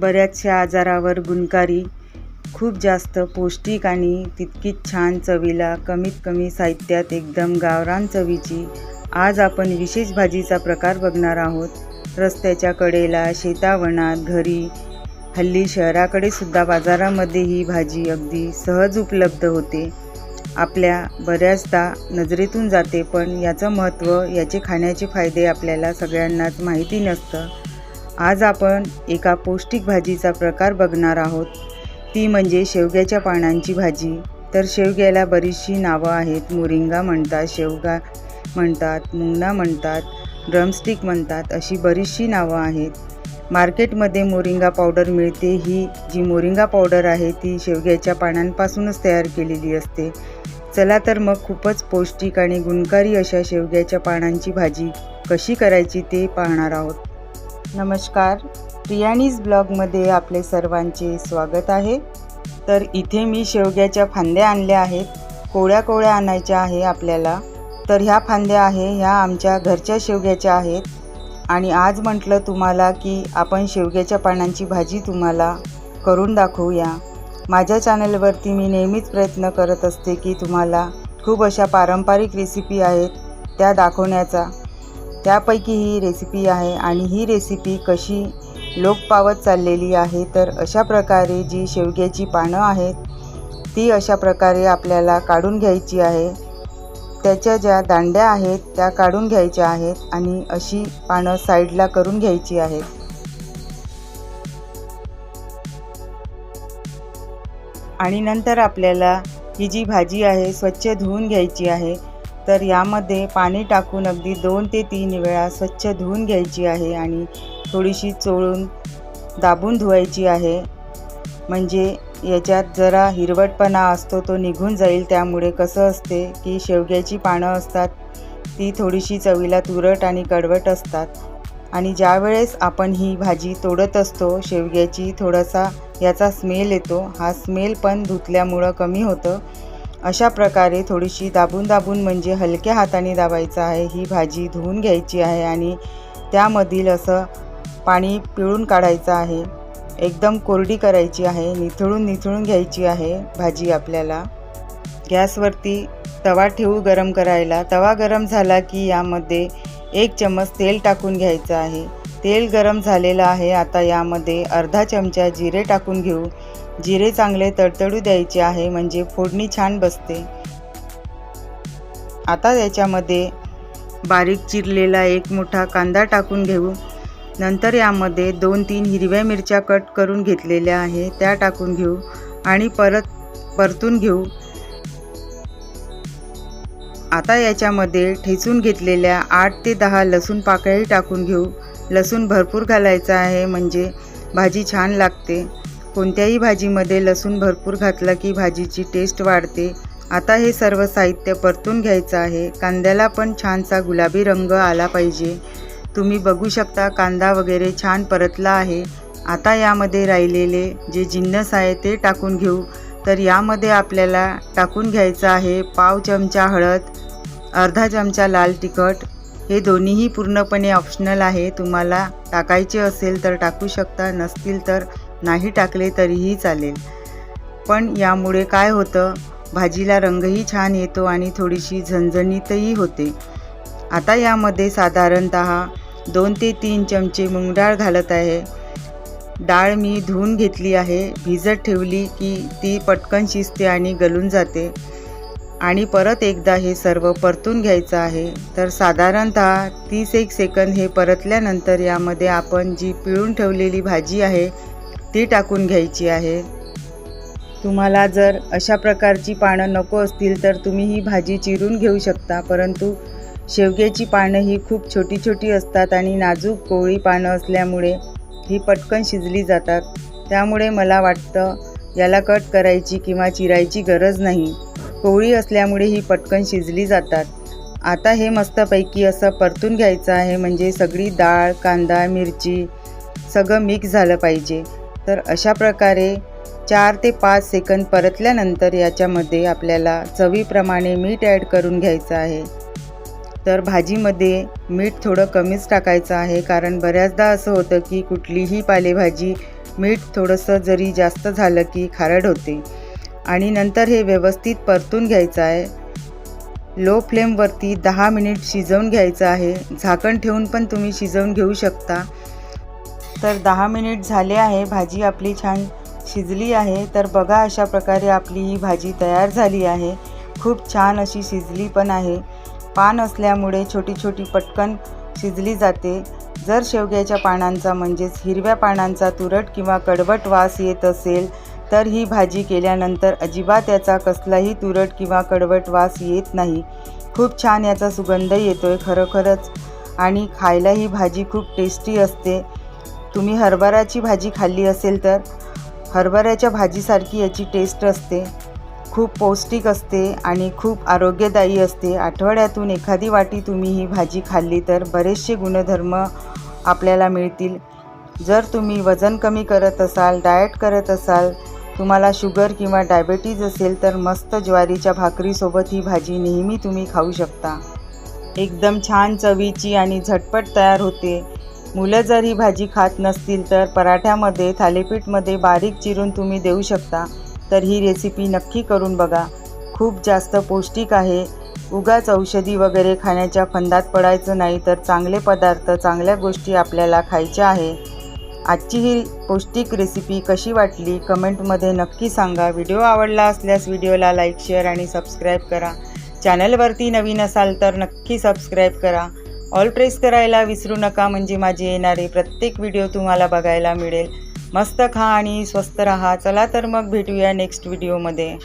बऱ्याचशा आजारावर गुणकारी खूप जास्त पौष्टिक आणि तितकीच छान चवीला कमीत कमी साहित्यात एकदम गावरान चवीची आज आपण विशेष भाजीचा प्रकार बघणार आहोत. रस्त्याच्या कडेला शेतावनात घरी हल्ली शहराकडे सुद्धा बाजारामध्ये ही भाजी अगदी सहज उपलब्ध होते. आपल्या बऱ्याचदा नजरेतून जाते पण याचं महत्त्व याचे खाण्याचे फायदे आपल्याला सगळ्यांनाच माहिती नसतं. आज आपण एका पौष्टिक भाजीचा प्रकार बघणार आहोत. ती म्हणजे शेवग्याच्या पानांची भाजी. तर शेवग्याला बरीचशी नावं आहेत. मोरिंगा म्हणतात शेवगा म्हणतात मुंगना म्हणतात ड्रमस्टिक म्हणतात अशी बरीचशी नावं आहेत. मार्केटमध्ये मोरिंगा पावडर मिळते. ही जी मोरिंगा पावडर आहे ती शेवग्याच्या पानांपासूनच तयार केलेली असते. चला तर मग खूपच पौष्टिक आणि गुणकारी अशा शेवग्याच्या पानांची भाजी कशी करायची ते पाहणार आहोत. नमस्कार. प्रियाणीज ब्लॉगमध्ये आपले सर्वांचे स्वागत आहे. तर इथे मी शेवग्याच्या फांद्या आणल्या आहेत. कोळ्या कोळ्या आणायच्या आहे आपल्याला. तर ह्या फांद्या आहे ह्या आमच्या घरच्या शेवग्याच्या आहेत. आणि आज म्हटलं तुम्हाला की आपण शेवग्याच्या पानांची भाजी तुम्हाला करून दाखवूया. माझ्या चॅनलवरती मी नेहमीच प्रयत्न करत असते की तुम्हाला खूप अशा पारंपरिक रेसिपी आहेत त्या दाखवण्याचा. त्यापैकी ही रेसिपी आहे आणि ही रेसिपी कशी लोक पावत चाललेली आहे तर अशा प्रकारे जी शेवग्याची पानं आहेत ती अशा प्रकारे आपल्याला काढून घ्यायची आहे. त्याच्या ज्या दांड्या आहेत त्या काढून घ्यायच्या आहेत आणि अशी पानं साईडला करून घ्यायची आहेत. आणि नंतर आपल्याला ही जी भाजी आहे स्वच्छ धुवून घ्यायची आहे. तर यामध्ये पाणी टाकून अगदी दोन ते तीन वेळा स्वच्छ धुवून घ्यायची आहे आणि थोडीशी चोळून दाबून धुवायची आहे. म्हणजे याच्यात जरा हिरवटपणा असतो तो निघून जाईल. त्यामुळे कसं असते की शेवग्याची पानं असतात ती थोडीशी चवीला तुरट आणि कडवट असतात. आणि ज्यावेळेस आपण ही भाजी तोडत असतो शेवग्याची थोडासा याचा स्मेल येतो. हा स्मेल पण धुतल्यामुळं कमी होतं. अशा प्रकारे थोडीशी दाबून दाबून म्हणजे हलक्या हाताने दाबायचं आहे. ही भाजी धुवून घ्यायची आहे आणि त्यामधील असं पाणी पिळून काढायचं आहे. एकदम कोरडी करायची आहे. निथळून निथळून घ्यायची आहे भाजी आपल्याला. गॅसवरती तवा ठेवू गरम करायला. तवा गरम झाला की यामध्ये एक चम्मच तेल टाकून घ्यायचं आहे. तेल गरम झालेलं आहे. आता यामध्ये अर्धा चमचा जिरे टाकून घेऊ. जिरे चांगले तडतडू द्यायचे आहे म्हणजे फोडणी छान बसते. आता याच्यामध्ये बारीक चिरलेला एक मोठा कांदा टाकून घेऊ. नंतर यामध्ये दोन तीन हिरव्या मिरच्या कट करून घेतलेल्या आहे त्या टाकून घेऊ आणि परत परतून घेऊ. आता याच्यामध्ये ठेचून घेतलेल्या आठ ते दहा लसूण पाकळ्याही टाकून घेऊ. लसूण भरपूर घालायचा आहे म्हणजे भाजी छान लागते. कोणत्याही भाजीमध्ये लसूण भरपूर घातला की भाजीची टेस्ट वाढते. आता हे सर्व साहित्य परतून घ्यायचं आहे. कांद्याला पण छानसा गुलाबी रंग आला पाहिजे. तुम्ही बघू शकता कांदा वगैरे छान परतला आहे. आता यामध्ये राहिलेले जे जिन्नस आहे ते टाकून घेऊ. तर यामध्ये आपल्याला टाकून घ्यायचं आहे पाव चमचा हळद अर्धा चमचा लाल तिखट हे दोन्हीही पूर्णपणे ऑप्शनल आहे. तुम्हाला टाकायचे असेल तर टाकू शकता नसतील तर नाही टाकले तरीही चालेल. पण यामुळे काय होतं? भाजीला रंगही छान येतो आणि थोडीशी झणझणीतही होते. आता यामध्ये साधारणत दोन ते तीन चमचे मूग डाळ घालत आहे. डाळ मी धुवून घेतली आहे. भिजत ठेवली की ती पटकन शिजते आणि गलून जाते. आणि परत एकदा हे सर्व परतून घ्यायचं आहे. तर साधारणत तीस एक सेकंद हे परतल्यानंतर यामध्ये आपण जी पिळून ठेवलेली भाजी आहे ती टाकून घ्यायची आहे. तुम्हाला जर अशा प्रकारची पानं नको असतील तर तुम्ही ही भाजी चिरून घेऊ शकता परंतु शेवग्याची पानं ही खूप छोटी छोटी असतात आणि नाजूक कोवळी पानं असल्यामुळे ही पटकन शिजली जातात. त्यामुळे मला वाटतं याला कट करायची किंवा चिरायची गरज नाही. कोवळी असल्यामुळे ही पटकन शिजली जातात. आता हे मस्तपैकी असं परतून घ्यायचं आहे म्हणजे सगळी डाळ कांदा मिरची सगळं मिक्स झालं पाहिजे. तर अशा प्रकारे चार ते पाच सेकंद परतल्यानंतर याच्यामध्ये आपल्याला चवीप्रमाणे मीठ ॲड करून घ्यायचं आहे. तर भाजीमध्ये मीठ थोडं कमीच टाकायचं आहे कारण बऱ्याचदा असं होतं की कुठलीही पालेभाजी मीठ थोडंसं जरी जास्त झालं की खारड होते. आणि नंतर हे व्यवस्थित परतून घ्यायचं आहे. लो फ्लेमवरती दहा मिनिट शिजवून घ्यायचं आहे. झाकण ठेवून पण तुम्ही शिजवून घेऊ शकता. तर दहा मिनिट झाले आहे. भाजी आपली छान शिजली आहे. तर बघा अशा प्रकारे आपली ही भाजी तयार झाली आहे. खूप छान अशी शिजली पण आहे. पान असल्यामुळे छोटी छोटी पटकन शिजली जाते. जर शेवग्याच्या पानांचा म्हणजेच हिरव्या पानांचा तुरट किंवा कडवट वास येत असेल तर ही भाजी केल्यानंतर अजिबात याचा कसलाही तुरट किंवा कडवट वास येत नाही. खूप छान याचा सुगंध येतो आहे खरोखरच. आणि खायला ही भाजी खूप टेस्टी असते. तुम्ही हरभऱ्याची भाजी खाल्ली असेल तर हरभऱ्याच्या भाजीसारखी याची टेस्ट असते. खूप पौष्टिक असते आणि खूप आरोग्यदायी असते. आठवड्यातून एखादी वाटी तुम्ही ही भाजी खाल्ली तर बरेचसे गुणधर्म आपल्याला मिळतील. जर तुम्ही वजन कमी करत असाल डाएट करत असाल तुम्हाला शुगर किंवा डायबेटीज असेल तर मस्त ज्वारीच्या भाकरीसोबत ही भाजी नेहमी तुम्ही खाऊ शकता. एकदम छान चवीची आणि झटपट तयार होते. मुलं जर ही भाजी खात नसतील तर पराठ्यामध्ये थालीपीठमध्ये बारीक चिरून तुम्ही देऊ शकता. तर ही रेसिपी नक्की करून बघा. खूप जास्त पौष्टिक आहे. उगाच औषधी वगैरे खाण्याच्या फंदात पडायचं नाही तर चांगले पदार्थ चांगल्या गोष्टी आपल्याला खायच्या आहे. आजची ही पौष्टिक रेसिपी कशी वाटली कमेंटमध्ये नक्की सांगा. व्हिडिओ आवडला असल्यास व्हिडिओला लाईक शेअर आणि सबस्क्राईब करा. चॅनलवरती नवीन असाल तर नक्की सबस्क्राईब करा. ऑल प्रेस करायला विसरू नका म्हणजे माझे येणारे प्रत्येक व्हिडिओ तुम्हाला बघायला मिळेल. मस्त खा आणि स्वस्त रहा. चला तर मग भेटूया नेक्स्ट व्हिडिओमध्ये